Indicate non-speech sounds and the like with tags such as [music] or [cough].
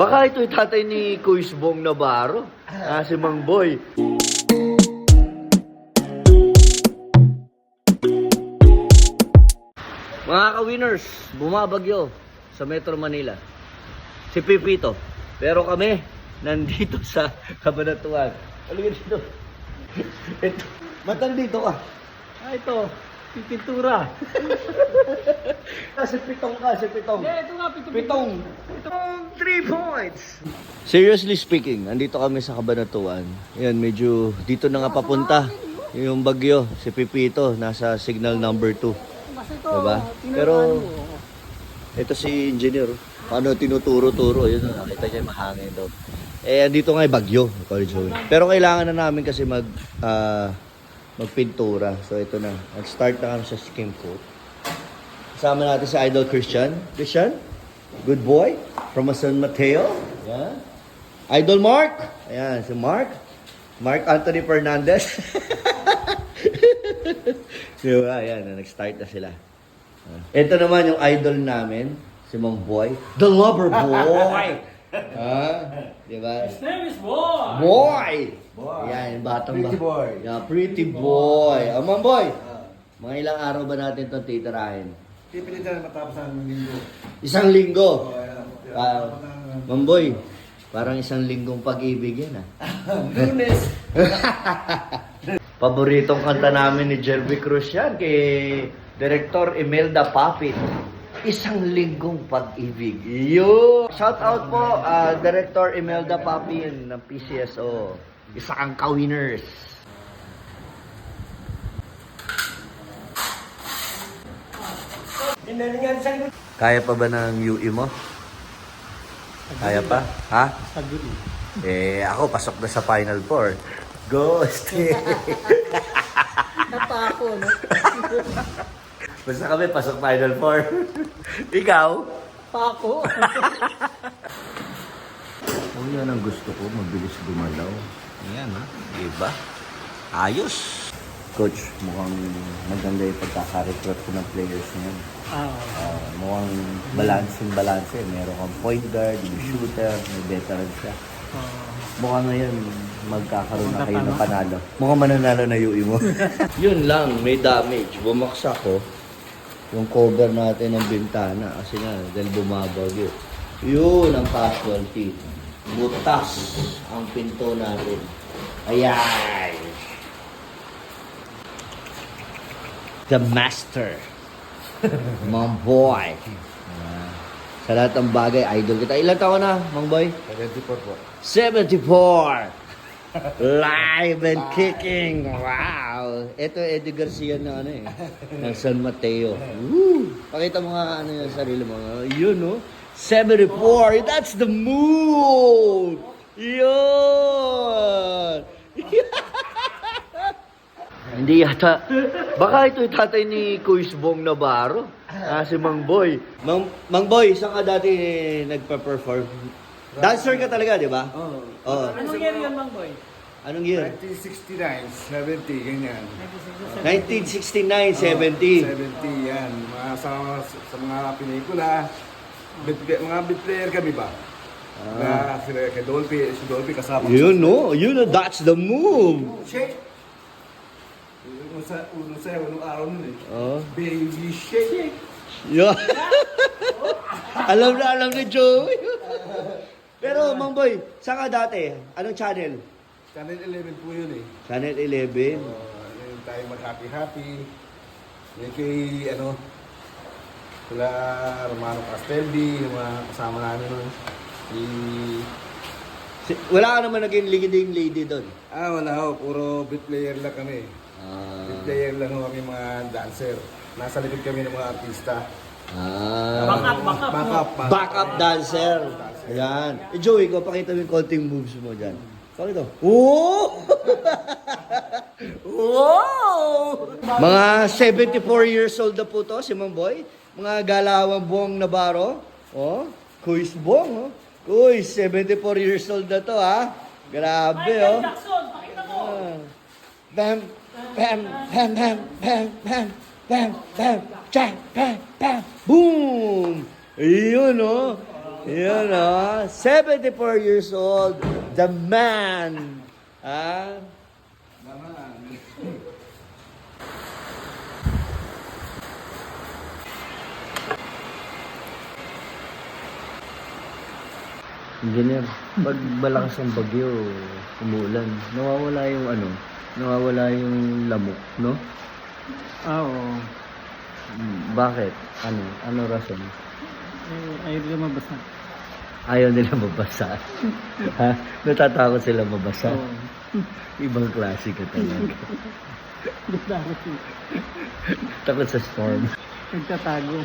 Baka ito yung tatay ni Kuis Bong Navarro. Ah, si Mang Boy. Mga ka-winners, bumabagyo sa Metro Manila. Si Pipito. Pero kami, nandito [laughs] sa Kabanatuan. Halika dito. Ito. Matan dito ka. Ah, ito. Pipintura. ah, si Pitong ka, si Pitong. Eh, ito nga, pitong. Pitong. Pitong three points. Seriously speaking, andito kami sa Kabanatuan. Yan, medyo dito na nga papunta. Yung bagyo, si Pipito, nasa signal number 2. Basta ito, Diba? Pero-. Ito si engineer. Paano tinuturo-turo. Yun, nakita niya mahangin daw. Eh, andito nga yung bagyo. Pero kailangan na namin kasi mag, ah, magpintura. So, ito na. Nag-start na kami sa skim coat. Kasama natin si Idol Christian. Christian? Good boy. From San Mateo. Yan. Idol Mark. Ayan, si Mark. Mark Anthony Fernandez. [laughs] diba? Ayan, nag-start na sila. Ito naman yung idol namin, si Mang Boy. The lover boy! ha? [laughs] Di ba? His name is Boy. Boy! Boy. Yan, batang Pretty ba- boy. Yeah, pretty boy. Oh, Mang Boy! Mga ilang araw ba natin itong titirahin? Pipilitan na matapos ang linggo. Isang linggo. Oh. Ah, Mang Boy, parang isang linggong pag-ibig yan ah. [laughs] Lunes. [laughs] Paboritong kanta namin ni Jerby Cruz yan kay Director Imelda Papit. Isang linggong pag-ibig. Yo! Shout out po, ah, Director Imelda Papin ng PCSO. Isa kang ka-winners. Kaya pa ba ng UE mo? Kaya pa? Ha? Saguli. Eh, ako pasok na sa Final Four. Ghost! [laughs] Natako, no? [laughs] Basta kami pasok Final Four. [laughs] Ikaw? Pako. Oh, yan ang gusto ko, mabilis gumalaw. Ayan ha, diba? Ayos! Coach, mukhang maganda yung pagkaka-recruit ko ng players niyan. Ah, Uh, mukhang balancing balance eh. Meron kang point guard, may shooter, may veteran siya. ah. Mukhang ngayon, magkakaroon na kayo ng panalo. Mukhang mananalo na yung mo. [laughs] Yun lang, may damage. Bumaksak ko yung cover natin ng bintana kasi nga, dahil bumabagyo. Yun ang casualty. Butas ang pinto natin. Ayan! The master. [laughs] Mang boy. Sa lahat ng bagay, idol kita. Ilan taon na, Mang boy? 74 po. 74! [laughs] Live and kicking! Wow! Ito Eddie Garcia na ano eh. Ng San Mateo. [laughs] Woo! Pakita mo nga ano yung sarili mo. Yun no? 74! That's the move! Yun! [laughs] Hindi yata. Baka ito yung tatay ni Kuis Bong Navarro. Ah, si Mang Boy. Mang, Mang Boy, saan ka dati nagpa-perform? Dancer ka talaga, di ba? Oo. Oo. Anong year yan, Mang Boy? Anong year? 1969, 70, ganyan. 1969, 70. 70, yan. Mga sa, sa mga pelikula. Mga bit player kami ba? Na sila kay Dolphy, si Dolphy kasama. You know, you know, that's the move. Shake! Uno sa, uno sa, unong araw nun eh. Oh. Baby shake! Yeah. [laughs] alam na alam ni Joey. [laughs] Pero, Mang Boy, saan ka dati? Anong channel? Channel 11 po yun eh. Channel 11. Uh, tayo mag-happy-happy. Yan kay, ano, sila Romano Casteldi, yung mga kasama namin nun. Si, Si- Wala ka naman naging leading lady doon. ah, wala ho, puro beat player lang kami. Beat Ah. player lang ho kami mga dancer. Nasa likod kami ng mga artista. Ah. Backup, backup. Backup, Backup dancer. Ayan. Eh, Joey, ko pakita mo yung konting moves mo dyan. Pakita. Oh! wow! Mga 74 years old na po to, si Mang Boy. Mga galawang buong Navarro. Oh, Kuis Bong, oh. Kuis, 74 years old na to, ha? Grabe, Michael oh. Jackson, pakita mo. Ah. Bam, bam, bam, bam, bam, bam, bam, bam, bam, bam, boom! Ayun, oh. Yun o. 74 years old. The man. Ah. Engineer, pag malakas ang bagyo, umuulan, nawawala yung ano, nawawala yung lamok, no? Ah, oo. Hmm, Bakit? Ano? Ano rason? Eh, ayaw din mabasa. Ayaw nila mabasa. [laughs] ha? Natatakot sila mabasa. Oo. [laughs] Ibang klase ka talaga. [laughs] Nagtatakot. Takot sa storm. Nagtatago.